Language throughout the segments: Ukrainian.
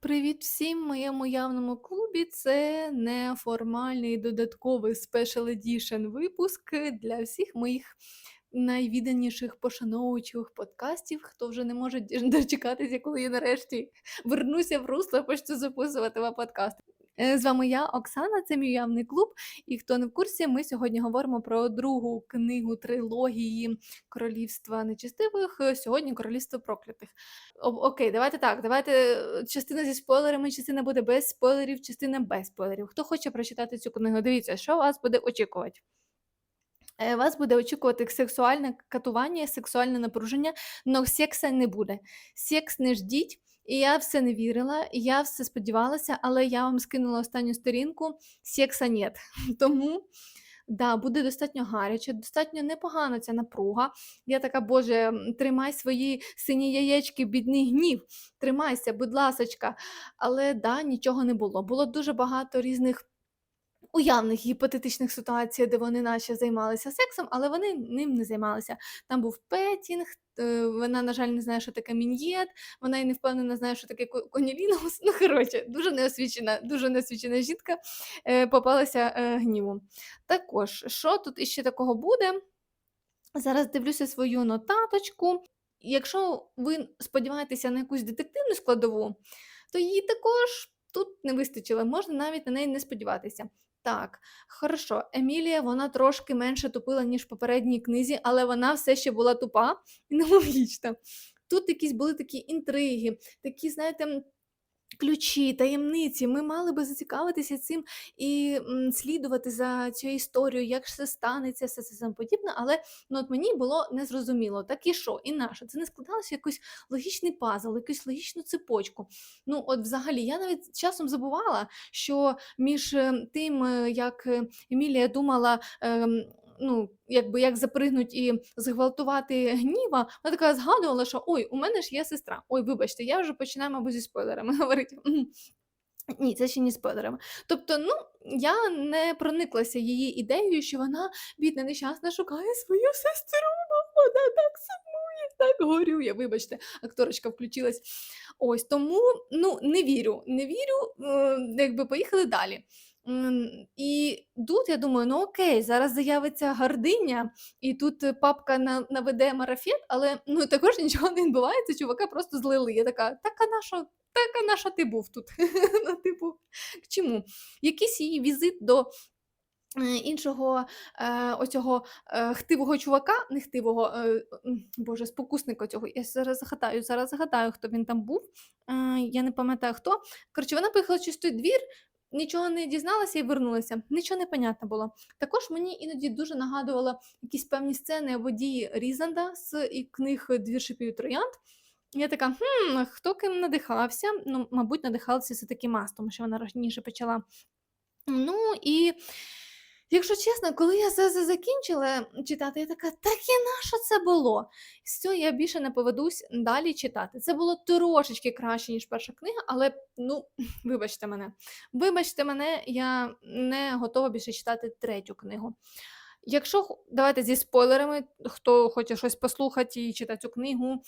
Привіт всім! Моєму явному клубі це неформальний додатковий Special Edition випуск для всіх моїх найвіданіших пошановуючих подкастів, хто вже не може дочекатися, коли я нарешті вернуся в русло, почну записувати вам подкасти. Е, З вами я, Оксана, це мій явний клуб. І хто не в курсі, ми сьогодні говоримо про другу книгу трилогії Королівства нечистивих. е, Сьогодні Королівство проклятих. О- Окей, давайте так. Давайте е, частина зі спойлерами, частина буде без спойлерів, частина без спойлерів. Хто хоче прочитати цю книгу, дивіться, що вас буде очікувати. Вас буде очікувати сексуальне катування, сексуальне напруження, але секса не буде. Секс не ждіть. І я все не вірила, і я все сподівалася, але я вам скинула останню сторінку, секса нет. Тому да, буде достатньо гаряче, достатньо непогана ця напруга. Я така, Боже, тримай свої сині яєчки, бідний гнів, тримайся, будь ласочка. Але да, нічого не було. Було дуже багато різних уявних гіпотетичних ситуацій, де вони наче займалися сексом, але вони ним не займалися. Там був петінг, е, вона, на жаль, не знає, що таке мін'єт, вона і не впевнена знає, що таке ко- конілінгус. Ну, коротше, дуже неосвічена, дуже неосвічена жінка е, попалася е, гніву. Також, що тут іще такого буде? Зараз дивлюся свою нотаточку. Якщо ви сподіваєтеся на якусь детективну складову, то її також тут не вистачило, можна навіть на неї не сподіватися. Так, хорошо, Емілія вона трошки менше тупила, ніж в попередній книзі, але вона все ще була тупа і нелогічна. Тут якісь були такі інтриги, такі, знаєте, ключі, таємниці. Ми мали би зацікавитися цим і слідувати за цією історією, як ж це станеться, все це подібне. Але ну, от мені було незрозуміло, так і що, і наше. Це не складалося якийсь логічний пазл, якусь логічну цепочку. Ну, от взагалі, я навіть часом забувала, що між е, тим, е, як Емілія думала. ем, Ну, якби як запригнуть і зґвалтувати гніва, вона така згадувала, що ой, у мене ж є сестра. Ой, вибачте, я вже починаю, мабуть, зі спойлерами говорити. Ні, це ще не спойлерами. Тобто, ну, я не прониклася її ідеєю, що вона, бідна, нещасна, шукає свою сестру, вона так сумує, так горює. Вибачте, акторочка включилась. Ось тому ну, не вірю. Не вірю, е, якби поїхали далі. І тут я думаю, ну окей, зараз з'явиться гординя, і тут е, папка наведе марафет, але ну також нічого не відбувається, чувака просто злили. Я така, так а на що? Так, а на що ти був тут? ну, типу, чому? Якийсь її візит до е, іншого е, оцього е, хтивого чувака, не хтивого, е, боже, спокусника цього. Я зараз згадаю, зараз згадаю, хто він там був. Е, я не пам'ятаю хто. Коротше, вона поїхала той двір. Нічого не дізналася і вернулася. Нічого не понятно було. Також мені іноді дуже нагадувало якісь певні сцени або дії Різанда з і книг Двір шипів троянд. Я така, хм, хто ким надихався? Ну, мабуть, надихалася все-таки Мас, тому що вона раніше почала. Ну і якщо чесно, коли я це закінчила читати, я така, так і на що це було? Все, я більше не поведусь далі читати. Це було трошечки краще, ніж перша книга, але ну, вибачте мене. Вибачте мене, я не готова більше читати третю книгу. Якщо давайте зі спойлерами, хто хоче щось послухати і читати цю книгу,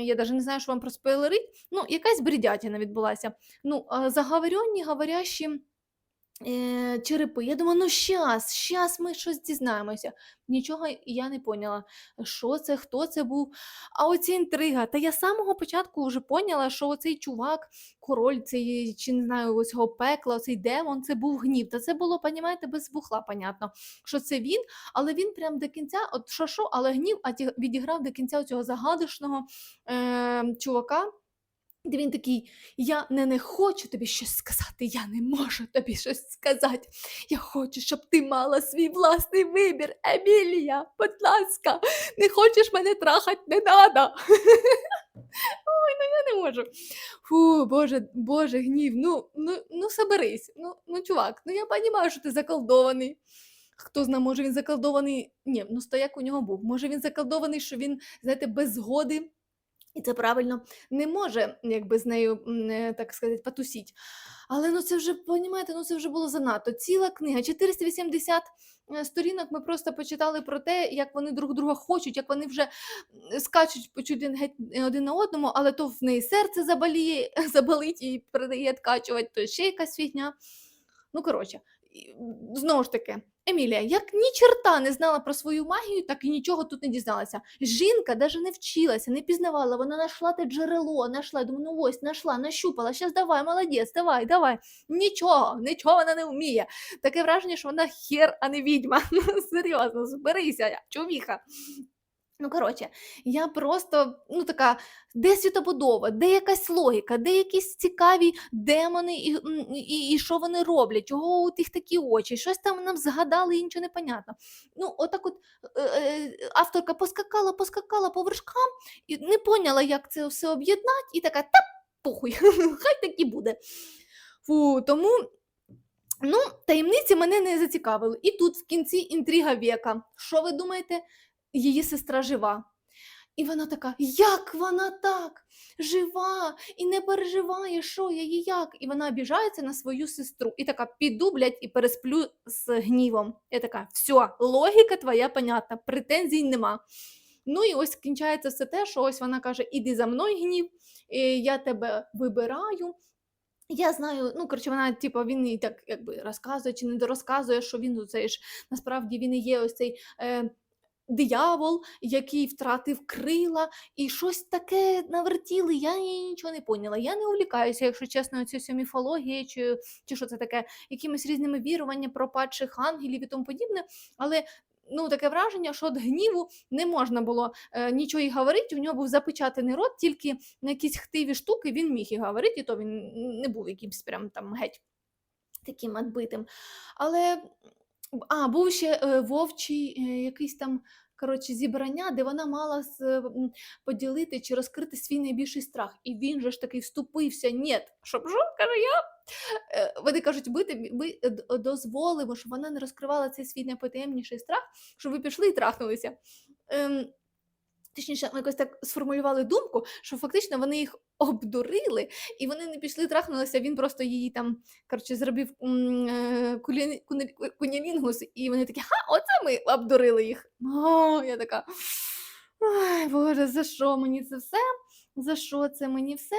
я навіть не знаю, що вам проспойлерить. Ну, якась бредятина відбулася. Ну, заговоренні, говорящі е, черепи. Я думаю, ну щас, щас ми щось дізнаємося. Нічого я не поняла, що це, хто це був. А оця інтрига. Та я з самого початку вже поняла, що оцей чувак, король, цей, чи не знаю, ось цього пекла, оцей демон, це був гнів. Та це було, понімаєте, без бухла, понятно, що це він, але він прям до кінця, от що, але гнів а відіграв до кінця цього загадочного е, чувака. Де він такий: я не, не хочу тобі щось сказати, я не можу тобі щось сказати. Я хочу, щоб ти мала свій власний вибір. Емілія, будь ласка, не хочеш мене трахати, не надо. Ой, ну я не можу. Фу, Боже, Боже, гнів. Ну, ну, ну соберись. Ну, ну, чувак, ну я розумію, що ти заколдований. Хто знає, може він заколдований. Ні, ну стояк у нього був. Може він заколдований, що він, знаєте, без згоди І це правильно не може якби з нею е, так сказати потусіть. Але ну це вже понімаєте, ну це вже було занадто. Ціла книга, 480 е, сторінок. Ми просто почитали про те, як вони друг друга хочуть, як вони вже скачуть геть е, один на одному, але то в неї серце заболіє, заболить і передає откачувати, то ще якась фігня. Ну, коротше, знову ж таки, Емілія, як ні черта не знала про свою магію, так і нічого тут не дізналася. Жінка навіть не вчилася, не пізнавала, вона знайшла те джерело, знайшла, думаю, ну ось, знайшла, нащупала, щас давай, молодець, давай, давай. Нічого, нічого вона не вміє. Таке враження, що вона хер, а не відьма. Серйозно, зберися, чувіха. Ну, коротше, я просто ну така, де світобудова, де якась логіка, де якісь цікаві демони, і, і, і що вони роблять, чого у тих такі очі, щось там нам згадали і нічого не понятно. Ну, отак от е, е, авторка поскакала, поскакала по вершкам і не поняла, як це все об'єднати, і така, та похуй, хай так і буде. Фу, тому. Ну, таємниці мене не зацікавили. І тут в кінці інтрига віка. Що ви думаєте? Її сестра жива. І вона така: як вона так? Жива і не переживає, що я її як? І вона обіжається на свою сестру. І така, піду, блядь, і пересплю з гнівом. Я така, все, логіка твоя понятна, претензій нема. Ну і ось кінчається все те, що ось вона каже: іди за мною гнів, я тебе вибираю. Я знаю, ну коротше, вона, типу, він їй так якби розказує чи не дорозказує, що він цей ж насправді він і є ось цей е, диявол, який втратив крила, і щось таке навертіли. Я нічого не поняла. Я не увлікаюся, якщо чесно, цією міфологією, чи, чи що це таке, якимись різними віруваннями про падших ангелів і тому подібне. Але ну, таке враження, що від гніву не можна було е, нічого і говорити. У нього був запечатаний рот, тільки на якісь хтиві штуки він міг і говорити, і то він не був якимсь прям там геть таким відбитим. Але а, був ще е, вовчий е, якийсь там коротше, зібрання, де вона мала з, е, поділити чи розкрити свій найбільший страх. І він же ж таки вступився. Ні, щоб що, каже я. Е, Вони кажуть, ми, ми е, дозволимо, щоб вона не розкривала цей свій найпотаємніший страх, щоб ви пішли і трахнулися. Ем, Точніше, ми якось так сформулювали думку, що фактично вони їх обдурили, і вони не пішли трахнулися. Він просто її там коротше, зробив е, кулі- куне- ку- кунілінгус, і вони такі, ха, оце ми обдурили їх. О, я така. Ой, Боже, за що мені це все? За що це мені все?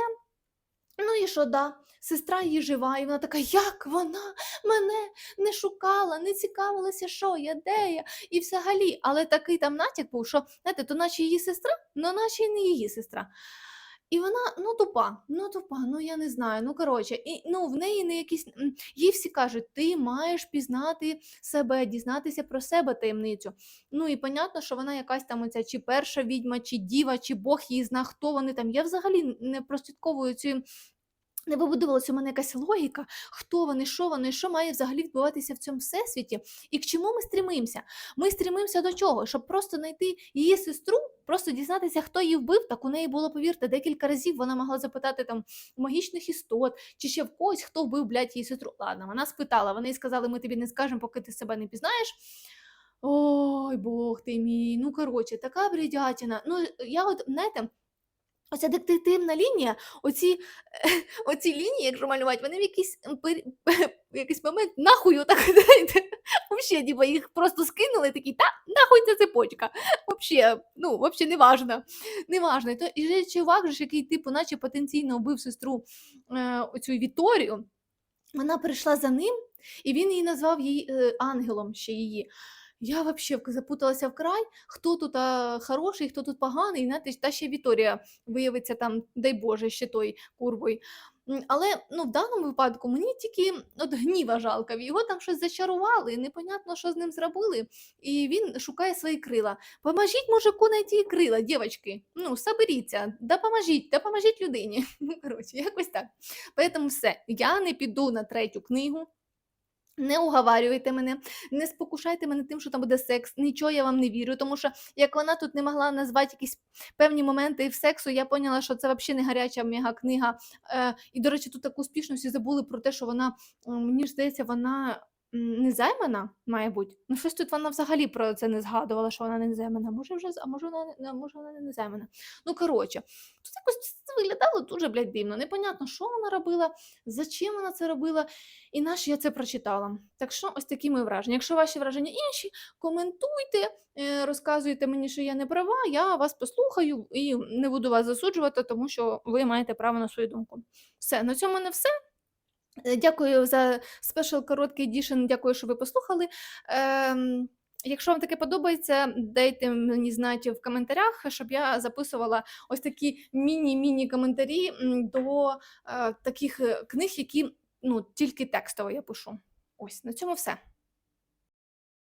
Ну і що, да, сестра її жива, і вона така, як вона мене не шукала, не цікавилася, що я, де я, і взагалі, але такий там натяк був, що, знаєте, то наче її сестра, ну наче й не її сестра. І вона ну тупа, ну тупа, ну я не знаю. Ну коротше, і ну в неї не якісь їй всі кажуть, ти маєш пізнати себе, дізнатися про себе таємницю. Ну і понятно, що вона якась там оця чи перша відьма, чи діва, чи Бог її зна, хто вони там. Я взагалі не прослідковую цю не вибудувалася у мене якась логіка, хто вони, що вони, що має взагалі відбуватися в цьому всесвіті, і к чому ми стремимося? Ми стремимося до чого? Щоб просто знайти її сестру, просто дізнатися, хто її вбив. Так у неї було, повірте, декілька разів вона могла запитати там магічних істот чи ще в когось, хто вбив, блядь, її сестру. Ладно, вона спитала, вони сказали, ми тобі не скажемо, поки ти себе не пізнаєш. Ой, Бог ти мій, ну коротше, така бредятина. Ну, я от, знаєте, Оця детективна лінія, оці, оці лінії, якщо малювати, вони в якийсь, в якийсь момент нахуй отак, знаєте, вообще, типа, їх просто скинули, такі, та, нахуй ця цепочка. Вообще, ну, вообще не важно. Не важно. І, то, і чувак, ж, який, типу, наче потенційно вбив сестру е, оцю Віторію, вона прийшла за ним, і він її назвав її е, ангелом ще її. Я вообще запуталася в край, хто тут а, хороший, хто тут поганий, знаєте, та ще Віторія виявиться там, дай Боже, ще той курвою. Але ну, в даному випадку мені тільки от гніва жалко. Його там щось зачарували, непонятно, що з ним зробили, і він шукає свої крила. Поможіть мужику знайти крила, дівчатки. Ну, соберіться, допоможіть, допоможіть людині. Ну, коротше, якось так. Поэтому все, я не піду на третю книгу. Не уговарюйте мене, не спокушайте мене тим, що там буде секс. Нічого я вам не вірю, тому що як вона тут не могла назвати якісь певні моменти в сексу, я поняла, що це взагалі не гаряча мега книга. Е, і, до речі, тут таку успішність забули про те, що вона, мені ж здається, вона незаймана, має бути. Ну, щось тут вона взагалі про це не згадувала, що вона не незаймана. Може, вже, а може вона, може, вона не незаймана. Ну, коротше, тут якось виглядало дуже, блядь, дивно. Непонятно, що вона робила, за чим вона це робила, і наш я це прочитала. Так що ось такі мої враження. Якщо ваші враження інші, коментуйте, е, розказуйте мені, що я не права, я вас послухаю і не буду вас засуджувати, тому що ви маєте право на свою думку. Все, на цьому не все. Е, Дякую за спешл короткий дішен. дякую, що ви послухали. Ем, якщо вам таке подобається, дайте мені знати в коментарях, щоб я записувала ось такі міні-міні коментарі до е, таких е, книг, які ну, тільки текстово я пишу. Ось на цьому все.